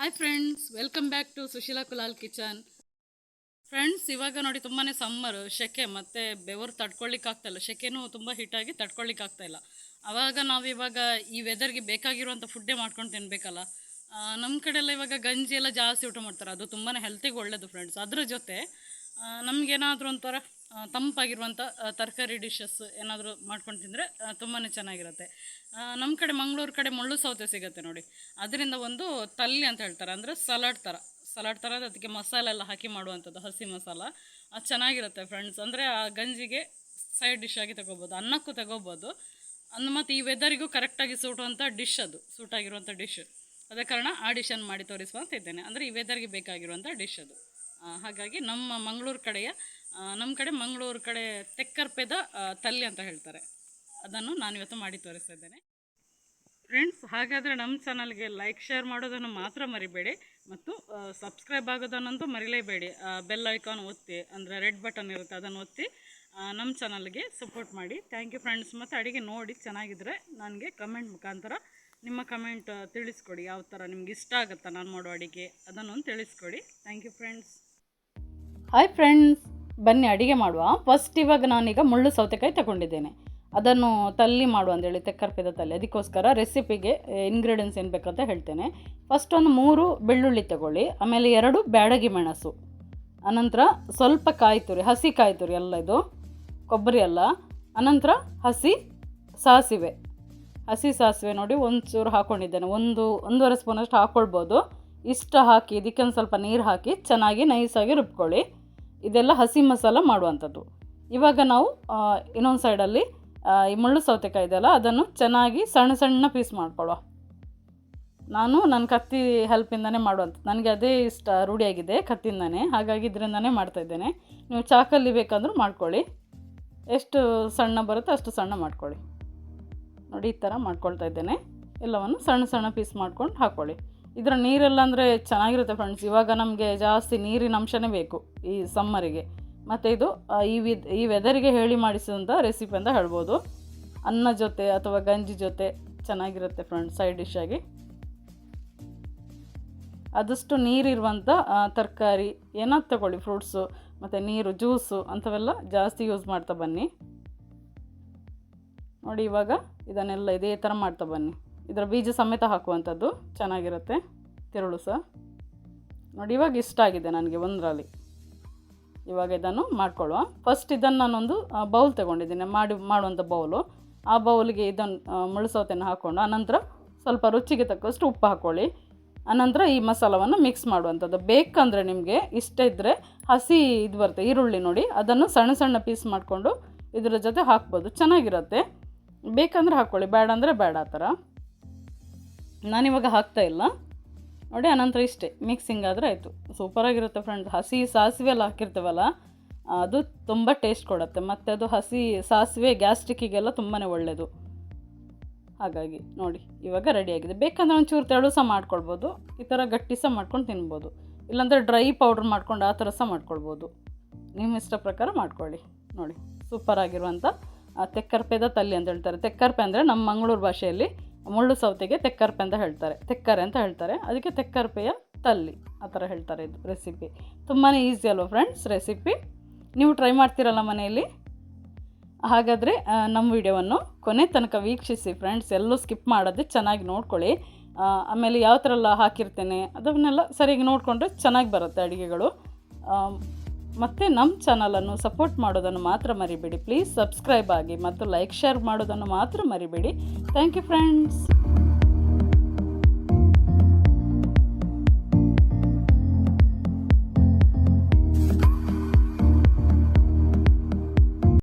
Hi friends welcome back to Sushila Kulal kitchen friends ಇವಾಗ ನೋಡಿ ತುಂಬಾ ಸಮ್ಮರ್ ಸೆಕೆ ಮತ್ತು ಬೆವರು ತಡ್ಕೊಳ್ಳಿಕ್ಕೆ ಆಗ್ತಾಯಿಲ್ಲ ಸೆಕೆನೂ ತುಂಬ ಹಿಟ್ಟಾಗಿ ತಡ್ಕೊಳ್ಳಿಕ್ಕೆ ಆಗ್ತಾಯಿಲ್ಲ ಆವಾಗ ನಾವು ಇವಾಗ ಈ ವೆದರ್ಗೆ ಬೇಕಾಗಿರುವಂಥ ಫುಡ್ಡೇ ಮಾಡ್ಕೊಂಡು ತಿನ್ನಬೇಕಲ್ಲ ನಮ್ಮ ಕಡೆಯೆಲ್ಲ ಇವಾಗ ಗಂಜಿ ಎಲ್ಲ ಜಾಸ್ತಿ ಊಟ ಮಾಡ್ತಾರೆ. ಅದು ತುಂಬಾ ಹೆಲ್ತಿಗೆ ಒಳ್ಳೆಯದು ಫ್ರೆಂಡ್ಸ್ ಅದರ ಜೊತೆ ನಮಗೇನಾದರೂ ಒಂಥರ ತಂಪಾಗಿರುವಂಥ ತರಕಾರಿ ಡಿಶಸ್ ಏನಾದರೂ ಮಾಡ್ಕೊಂಡು ತಿಂದರೆ ತುಂಬಾ ಚೆನ್ನಾಗಿರುತ್ತೆ. ನಮ್ಮ ಕಡೆ ಮಂಗಳೂರು ಕಡೆ ಮುಳ್ಳು ಸೌತೆ ಸಿಗುತ್ತೆ ನೋಡಿ. ಅದರಿಂದ ಒಂದು ತಲ್ಲಿ ಅಂತ ಹೇಳ್ತಾರೆ, ಅಂದರೆ ಸಲಾಡ್ ಥರ ಸಲಾಡ್ ಥರ ಅದಕ್ಕೆ ಮಸಾಲೆ ಎಲ್ಲ ಹಾಕಿ ಮಾಡುವಂಥದ್ದು, ಹಸಿ ಮಸಾಲ. ಅದು ಚೆನ್ನಾಗಿರುತ್ತೆ ಫ್ರೆಂಡ್ಸ್ ಅಂದರೆ ಆ ಗಂಜಿಗೆ ಸೈಡ್ ಡಿಶ್ ಆಗಿ ತಗೋಬೋದು, ಅನ್ನಕ್ಕೂ ತಗೋಬೋದು. ಅಂದ್ ಮತ್ತು ಈ ವೆದರಿಗೂ ಕರೆಕ್ಟಾಗಿ ಸೂಟುವಂಥ ಡಿಶ್ ಅದು ಸೂಟಾಗಿರುವಂಥ ಡಿಶ್ ಅದೇ ಕಾರಣ ಆ ಡಿಶನ್ನು ಮಾಡಿ ತೋರಿಸುವಂತ ಇದ್ದೇನೆ. ಅಂದರೆ ಈ ವೆದರ್ಗೆ ಬೇಕಾಗಿರುವಂಥ ಡಿಶ್ ಅದು. ಹಾಗಾಗಿ ನಮ್ಮ ಮಂಗಳೂರು ಕಡೆಯ ನಮ್ಮ ಕಡೆ ಮಂಗಳೂರು ಕಡೆ ತೆಕ್ಕರ್ಪೆದ ತಲ್ಲಿ ಅಂತ ಹೇಳ್ತಾರೆ. ಅದನ್ನು ನಾನಿವತ್ತು ಮಾಡಿ ತೋರಿಸ್ತಾ ಇದ್ದೇನೆ. ಫ್ರೆಂಡ್ಸ್ ಹಾಗಾದರೆ ನಮ್ಮ ಚಾನಲ್ಗೆ ಲೈಕ್ ಶೇರ್ ಮಾಡೋದನ್ನು ಮಾತ್ರ ಮರಿಬೇಡಿ ಮತ್ತು ಸಬ್ಸ್ಕ್ರೈಬ್ ಆಗೋದನ್ನಂತೂ ಮರಿಲೇಬೇಡಿ. ಬೆಲ್ ಐಕಾನ್ ಒತ್ತಿ, ಅಂದರೆ ರೆಡ್ ಬಟನ್ ಇರುತ್ತೆ, ಅದನ್ನು ಒತ್ತಿ ನಮ್ಮ ಚಾನಲ್ಗೆ ಸಪೋರ್ಟ್ ಮಾಡಿ. ಥ್ಯಾಂಕ್ ಯು ಫ್ರೆಂಡ್ಸ್ ಮತ್ತು ಅಡುಗೆ ನೋಡಿ ಚೆನ್ನಾಗಿದ್ದರೆ ನನಗೆ ಕಮೆಂಟ್ ಮುಖಾಂತರ ನಿಮ್ಮ ಕಮೆಂಟ್ ತಿಳಿಸ್ಕೊಡಿ. ಯಾವ ಥರ ನಿಮ್ಗೆ ಇಷ್ಟ ಆಗುತ್ತಾ ನಾನು ಮಾಡೋ ಅಡುಗೆ ಅದನ್ನು ತಿಳಿಸ್ಕೊಡಿ. Thank you friends hi friends ಬನ್ನಿ ಅಡಿಗೆ ಮಾಡುವ. ಫಸ್ಟ್ ಇವಾಗ ನಾನೀಗ ಮುಳ್ಳು ಸೌತೆಕಾಯಿ ತಗೊಂಡಿದ್ದೇನೆ. ಅದನ್ನು ತಲ್ಲಿ ಮಾಡು ಅಂತೇಳಿ ತೆಕ್ಕರ್ಪಿದ ತಲ್ಲಿ ಅದಕ್ಕೋಸ್ಕರ ರೆಸಿಪಿಗೆ ಇಂಗ್ರೀಡಿಯೆಂಟ್ಸ್ ಏನು ಬೇಕಂತ ಹೇಳ್ತೇನೆ. ಫಸ್ಟ್ ಒಂದು ಮೂರು ಬೆಳ್ಳುಳ್ಳಿ ತಗೊಳ್ಳಿ. ಆಮೇಲೆ ಎರಡು ಬ್ಯಾಡಗಿ ಮೆಣಸು. ಅನಂತರ ಸ್ವಲ್ಪ ಕಾಯಿ ತುರಿ, ಹಸಿ ಕಾಯಿ ತುರಿ ಎಲ್ಲ ಇದು. ಕೊಬ್ಬರಿ ಅಲ್ಲ. ಅನಂತರ ಹಸಿ ಸಾಸಿವೆ. ಹಸಿ ಸಾಸಿವೆ ನೋಡಿ ಒಂದು ಚೂರು ಹಾಕ್ಕೊಂಡಿದ್ದೇನೆ ಒಂದು, ಒಂದೂವರೆ ಸ್ಪೂನಷ್ಟು ಹಾಕ್ಕೊಳ್ಬೋದು ಇಷ್ಟು ಹಾಕಿ ಇದಕ್ಕೆ ಒಂದು ಸ್ವಲ್ಪ ನೀರು ಹಾಕಿ ಚೆನ್ನಾಗಿ ನೈಸಾಗಿ ರುಬ್ಕೊಳ್ಳಿ. ಇದೆಲ್ಲ ಹಸಿ ಮಸಾಲ ಮಾಡುವಂಥದ್ದು. ಇವಾಗ ನಾವು ಇನ್ನೊಂದು ಸೈಡಲ್ಲಿ ಈ ಮುಳ್ಳು ಸೌತೆಕಾಯಿ ಇದೆಯಲ್ಲ, ಅದನ್ನು ಚೆನ್ನಾಗಿ ಸಣ್ಣ ಸಣ್ಣ ಪೀಸ್ ಮಾಡ್ಕೊಳ್ಳುವ. ನಾನು ನನ್ನ ಕತ್ತಿ ಹೆಲ್ಪಿಂದನೇ ಮಾಡುವಂಥದ್ದು ನನಗೆ ಅದೇ ಇಷ್ಟ, ರೂಢಿಯಾಗಿದೆ ಕತ್ತಿಂದನೇ, ಹಾಗಾಗಿ ಇದರಿಂದನೇ ಮಾಡ್ತಾಯಿದ್ದೇನೆ ನೀವು ಚಾಕಲ್ಲಿ ಬೇಕಂದ್ರೂ ಮಾಡ್ಕೊಳ್ಳಿ. ಎಷ್ಟು ಸಣ್ಣ ಬರುತ್ತೋ ಅಷ್ಟು ಸಣ್ಣ ಮಾಡ್ಕೊಳ್ಳಿ. ನೋಡಿ, ಈ ಥರ ಮಾಡ್ಕೊಳ್ತಾ ಇದ್ದೇನೆ. ಎಲ್ಲವನ್ನು ಸಣ್ಣ ಸಣ್ಣ ಪೀಸ್ ಮಾಡ್ಕೊಂಡು ಹಾಕ್ಕೊಳ್ಳಿ ಇದರ ನೀರೆಲ್ಲ ಅಂದರೆ ಚೆನ್ನಾಗಿರುತ್ತೆ ಫ್ರೆಂಡ್ಸ್ ಇವಾಗ ನಮಗೆ ಜಾಸ್ತಿ ನೀರಿನ ಅಂಶನೇ ಬೇಕು ಈ ಸಮ್ಮರಿಗೆ ಮತ್ತು ಇದು ಈ ವಿದ್, ಈ ವೆದರಿಗೆ ಹೇಳಿ ಮಾಡಿಸಿದಂಥ ರೆಸಿಪಿ ಅಂತ ಹೇಳ್ಬೋದು. ಅನ್ನ ಜೊತೆ ಅಥವಾ ಗಂಜಿ ಜೊತೆ ಚೆನ್ನಾಗಿರುತ್ತೆ ಫ್ರೆಂಡ್ಸ್ ಸೈಡ್ ಡಿಶ್ ಆಗಿ. ಆದಷ್ಟು ನೀರಿರುವಂಥ ತರಕಾರಿ ಏನಾದ್ರು ತಗೊಳ್ಳಿ ಫ್ರೂಟ್ಸು ಮತ್ತು ನೀರು ಜ್ಯೂಸು ಅಂಥವೆಲ್ಲ ಜಾಸ್ತಿ ಯೂಸ್ ಮಾಡ್ತಾ ಬನ್ನಿ. ನೋಡಿ ಇವಾಗ ಇದನ್ನೆಲ್ಲ ಇದೇ ಥರ ಮಾಡ್ತಾ ಬನ್ನಿ. ಇದರ ಬೀಜ ಸಮೇತ ಹಾಕುವಂಥದ್ದು ಚೆನ್ನಾಗಿರುತ್ತೆ. ತಿರುಳು ಸಹ. ನೋಡಿ, ಇವಾಗ ಇಷ್ಟ ಆಗಿದೆ ನನಗೆ ಒಂದರಲ್ಲಿ. ಇವಾಗ ಇದನ್ನು ಮಾಡ್ಕೊಳ್ಳುವ. ಫಸ್ಟ್ ಇದನ್ನು ನಾನೊಂದು ಬೌಲ್ ತಗೊಂಡಿದ್ದೀನಿ. ಮಾಡಿ, ಮಾಡುವಂಥ ಬೌಲು ಆ ಬೌಲಿಗೆ ಇದನ್ನು ಮುಳುಸೌತೆಯನ್ನು ಹಾಕ್ಕೊಂಡು ಆನಂತರ ಸ್ವಲ್ಪ ರುಚಿಗೆ ತಕ್ಕಷ್ಟು ಉಪ್ಪು ಹಾಕ್ಕೊಳ್ಳಿ ಆನಂತರ ಈ ಮಸಾಲವನ್ನು ಮಿಕ್ಸ್ ಮಾಡುವಂಥದ್ದು. ಬೇಕಂದರೆ ನಿಮಗೆ ಇಷ್ಟ ಇದ್ದರೆ ಹಸಿ ಇದು ಬರುತ್ತೆ, ಈರುಳ್ಳಿ ನೋಡಿ. ಅದನ್ನು ಸಣ್ಣ ಸಣ್ಣ ಪೀಸ್ ಮಾಡಿಕೊಂಡು ಇದರ ಜೊತೆ ಹಾಕ್ಬೋದು. ಚೆನ್ನಾಗಿರುತ್ತೆ. ಬೇಕಂದರೆ ಹಾಕ್ಕೊಳ್ಳಿ ಬೇಡ ಅಂದರೆ ಬೇಡ ಆ ಥರ. ನಾನಿವಾಗ ಹಾಕ್ತಾ ಇಲ್ಲ. ನೋಡಿ ಅನಂತರ ಇಷ್ಟೇ ಮಿಕ್ಸಿಂಗ್ ಆದರೆ ಆಯಿತು. ಸೂಪರಾಗಿರುತ್ತೆ ಫ್ರೆಂಡ್ ಹಸಿ ಸಾಸಿವೆ ಎಲ್ಲ ಹಾಕಿರ್ತೇವಲ್ಲ ಅದು ತುಂಬ ಟೇಸ್ಟ್ ಕೊಡುತ್ತೆ. ಮತ್ತು ಅದು ಹಸಿ ಸಾಸಿವೆ ಗ್ಯಾಸ್ಟ್ರಿಕ್ಕಿಗೆಲ್ಲ ತುಂಬಾ ಒಳ್ಳೆಯದು ಹಾಗಾಗಿ ನೋಡಿ ಇವಾಗ ರೆಡಿಯಾಗಿದೆ ಬೇಕಂದ್ರೆ ಒಂಚೂರು ತೆಳು ಸಹ ಮಾಡ್ಕೊಳ್ಬೋದು. ಈ ಥರ ಗಟ್ಟಿ ಸಹ ಮಾಡ್ಕೊಂಡು ತಿನ್ಬೋದು. ಇಲ್ಲಾಂದರೆ ಡ್ರೈ ಪೌಡ್ರ್ ಮಾಡ್ಕೊಂಡು ಆ ಥರ ಸಹ ಮಾಡ್ಕೊಳ್ಬೋದು. ನಿಮ್ಮ ಇಷ್ಟ ಪ್ರಕಾರ ಮಾಡ್ಕೊಳ್ಳಿ. ನೋಡಿ ಸೂಪರ್ ಆಗಿರುವಂಥ ಆ, ತೆಕ್ಕರ್ಪೆದ ತಲ್ಲಿ ಅಂತ ಹೇಳ್ತಾರೆ. ತೆಕ್ಕರ್ಪೆ ಅಂದರೆ ನಮ್ಮ ಮಂಗಳೂರು ಭಾಷೆಯಲ್ಲಿ ಮುಳ್ಳು ಸೌತೆಗೆ ತೆಕ್ಕರ್ಪೆ ಅಂತ ಹೇಳ್ತಾರೆ. ತೆಕ್ಕರೆ ಅಂತ ಹೇಳ್ತಾರೆ. ಅದಕ್ಕೆ ತೆಕ್ಕರ್ಪೆಯ ತಲ್ಲಿ ಆ ಥರ ಹೇಳ್ತಾರೆ ಇದು ರೆಸಿಪಿ ತುಂಬಾ ಈಸಿ ಅಲ್ವಾ ಫ್ರೆಂಡ್ಸ್ ರೆಸಿಪಿ ನೀವು ಟ್ರೈ ಮಾಡ್ತೀರಲ್ಲ ಮನೆಯಲ್ಲಿ? ಹಾಗಾದರೆ ನಮ್ಮ ವಿಡಿಯೋವನ್ನು ಕೊನೆ ತನಕ ವೀಕ್ಷಿಸಿ ಫ್ರೆಂಡ್ಸ್ ಎಲ್ಲೂ ಸ್ಕಿಪ್ ಮಾಡೋದೇ ಚೆನ್ನಾಗಿ ನೋಡ್ಕೊಳ್ಳಿ. ಆಮೇಲೆ ಯಾವ ಥರ ಎಲ್ಲ ಹಾಕಿರ್ತೇನೆ, ಅದನ್ನೆಲ್ಲ ಸರಿಯಾಗಿ ನೋಡಿಕೊಂಡ್ರೆ ಚೆನ್ನಾಗಿ ಬರುತ್ತೆ ಅಡುಗೆಗಳು. ಮತ್ತು ನಮ್ಮ ಚಾನಲನ್ನು ಸಪೋರ್ಟ್ ಮಾಡೋದನ್ನು ಮಾತ್ರ ಮರಿಬೇಡಿ. ಪ್ಲೀಸ್ ಸಬ್ಸ್ಕ್ರೈಬ್ ಆಗಿ ಮತ್ತು ಲೈಕ್ ಶೇರ್ ಮಾಡೋದನ್ನು ಮಾತ್ರ ಮರಿಬೇಡಿ. Thank you friends